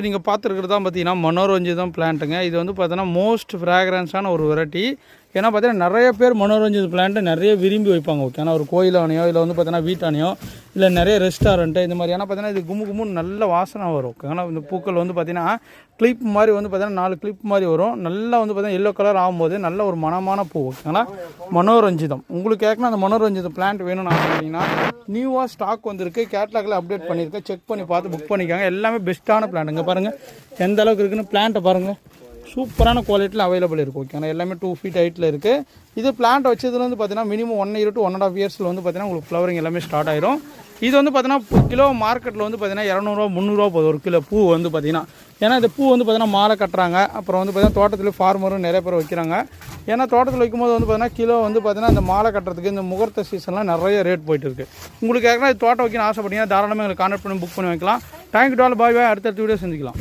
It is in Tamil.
நீங்கள் பார்த்துருக்குறது தான் பார்த்தீங்கன்னா தான் பிளான்ட்டுங்க இது வந்து பார்த்தீங்கன்னா மோஸ்ட் ஃப்ராக்ரன்ஸான ஒரு வெரைட்டி ஏன்னா பார்த்தீங்கன்னா நிறைய பேர் மனோரஞ்சன் பிளான்ட்டை நிறைய விரும்பி வைப்பாங்க ஓகேனா ஒரு கோயிலானையோ இல்லை வந்து பார்த்தீங்கன்னா வீட்டானையோ இல்லை நிறைய ரெஸ்டாரண்ட்டு இந்த மாதிரி. ஏன்னா பார்த்தீங்கன்னா இது கும்மு கும்முன்னு நல்ல வாசனை வரும் ஓகேங்களா இந்த பூக்கள் வந்து பார்த்தீங்கன்னா கிளிப் மாதிரி வந்து பார்த்தீங்கன்னா நாலு கிளிப் மாதிரி வரும். நல்லா வந்து பார்த்தீங்கன்னா எல்லோ கலர் ஆகும்போது நல்ல ஒரு மனமான பூ ஓகேங்களா மனோரஞ்சிதம். உங்களுக்கு கேட்கணும் அந்த மனோரஞ்சிதம் பிளான்ட் வேணும்னு ஆசைப்பட்டீங்கன்னா நியூவாக ஸ்டாக் வந்திருக்கு. கேட்லாகில் அப்டேட் பண்ணியிருக்கேன். செக் பண்ணி பார்த்து புக் பண்ணிக்காங்க. எல்லாமே பெஸ்ட்டான பிளான்ட்டுங்க பாருங்கள் எந்த அளவுக்கு இருக்குன்னு பிளான்ட்டை பாருங்கள் சூப்பரான குவாலிட்டியில் அவைலபிள் இருக்கும் ஓகேங்களா எல்லாமே டூ ஃபீட் ஹைட்டில் இருக்குது இது பிளான்ட் வச்சதுலேருந்து பார்த்தீங்கன்னா minimum one year to one and half இயர்ஸில் வந்து பார்த்தீங்கன்னா உங்களுக்கு ஃப்ளவரிங் எல்லாமே ஸ்டார்ட் ஆயிரும். இது வந்து பார்த்தீங்கன்னா கிலோ மார்க்கெட்டில் வந்து பார்த்தீங்கன்னா இரநூறுவா முந்நூறுரூவா போகுது ஒரு கிலோ பூ வந்து பார்த்தீங்கன்னா ஏன்னா இந்த பூ வந்து பார்த்தீங்கன்னா மாலை கட்டுறாங்க. அப்புறம் வந்து பார்த்தீங்கன்னா தோட்டத்தில் ஃபார்மரும் நிறைய பேர் வைக்கிறாங்க. ஏன்னா தோட்டத்தில் வைக்கும்போது வந்து பார்த்தீங்கன்னா கிலோ வந்து பார்த்தீங்கன்னா இந்த மாலை கட்டுறதுக்கு இந்த முகூர்த்த சீசன்லாம் நிறைய ரேட் போயிட்டு இருக்கு உங்களுக்கு ஏற்கனவே தோட்டம் வைக்கணும்னு ஆசைப்பட்டீங்கன்னா தாராளமாக எங்களுக்கு கான்டாக்ட் பண்ணி புக் பண்ணி வைக்கலாம். தேங்க்யூ டால் பாய் பாய் அடுத்தடுத்த வீடியோ செஞ்சுக்கலாம்